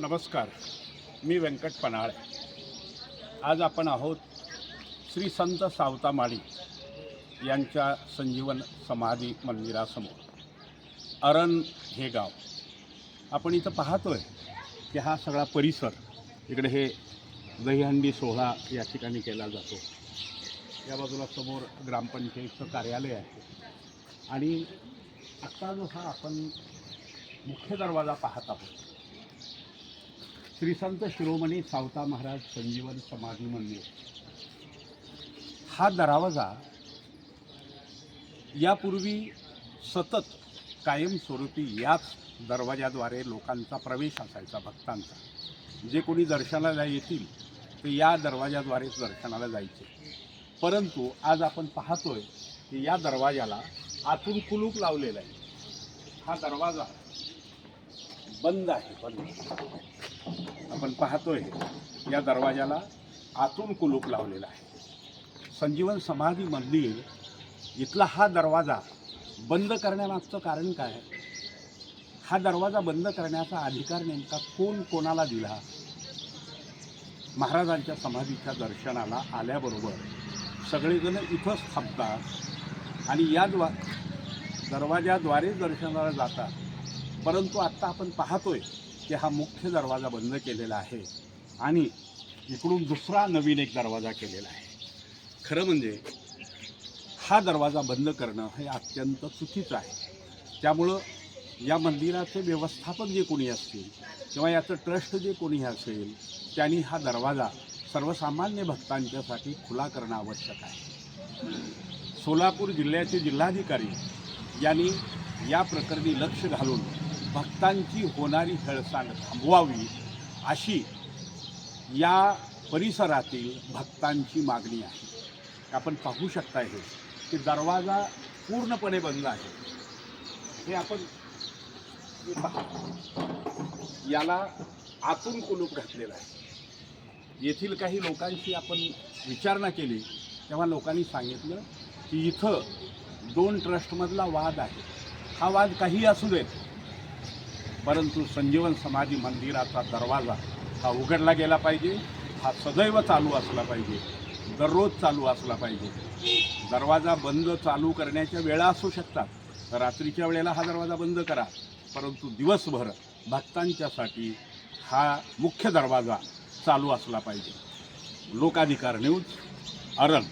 नमस्कार मी व्यंकट पन्हाळे. आज आपण आहोत श्री संत सावतामाळी यांच्या संजीवन समाधी मंदिरासमोर. अरण हे गाव. आपण इथं पाहतोय की हा सगळा परिसर इकडे हे दहीहंडी सोहळा या ठिकाणी केला जातो. या बाजूला समोर ग्रामपंचायतचं कार्यालय आहे. आणि आत्ता जो हा आपण मुख्य दरवाजा पाहत आहोत श्री संत शिरोमणी सावता महाराज संजीवन समाधी मंदिर. हा दरवाजा यापूर्वी सतत कायमस्वरूपी याच दरवाजाद्वारे लोकांचा प्रवेश असायचा भक्तांचा. जे कोणी दर्शनाला येतील ते या दरवाजाद्वारेच दर्शनाला जायचे. परंतु आज आपण पाहतोय की या दरवाजाला आतून कुलूप लावलेला आहे. हा दरवाजा बंद आहे. बंद. आपण पाहतोय या दरवाजाला आतून कुलूप लावलेला आहे. संजीवन समाधी मंदिर इथला हा दरवाजा बंद करण्यामागचं कारण काय? हा दरवाजा बंद करण्याचा अधिकार नेमका कोण कोणाला दिला? महाराजांच्या समाधीच्या दर्शनाला आल्याबरोबर सगळेजण इथंच थांबतात आणि या द्वा दरवाजाद्वारेच दर्शनाला जातात. परंतु आत्ता आपण पाहतोय की हा मुख्य दरवाजा बंद केलेला आहे आणि इकडून दुसरा नवीन एक दरवाजा केलेला आहे. खरं म्हणजे हा दरवाजा बंद करणं हे अत्यंत चुकीचं आहे. त्यामुळं या मंदिराचे व्यवस्थापक जे कोणी असतील किंवा याचं ट्रस्ट जे कोणी असेल त्यांनी हा दरवाजा सर्वसामान्य भक्तांच्यासाठी खुला करणं आवश्यक आहे. सोलापूर जिल्ह्याचे जिल्हाधिकारी यांनी या प्रकरणी लक्ष घालून भक्तांची होणारी हेळसांड थांबवावी अशी या परिसरातील भक्तांची मागणी आहे. आपण पाहू शकता हे की दरवाजा पूर्णपणे बंद आहे. हे आपण याला आतून कुलूप घातलेलं आहे. येथील काही लोकांशी आपण विचारणा केली तेव्हा लोकांनी सांगितलं की इथं दोन ट्रस्टमधला वाद आहे. हा वाद काही असू देत परंतु संजीवन समाधी मंदिराचा दरवाजा हा उघडला गेला पाहिजे. हा सदैव चालू असला पाहिजे. दररोज चालू असला पाहिजे. दरवाजा बंद चालू करण्याच्या वेळा असू शकतात. रात्रीच्या वेळेला हा दरवाजा बंद करा. परंतु दिवसभर भक्तांच्यासाठी हा मुख्य दरवाजा चालू असला पाहिजे. लोकाधिकार न्यूज अरण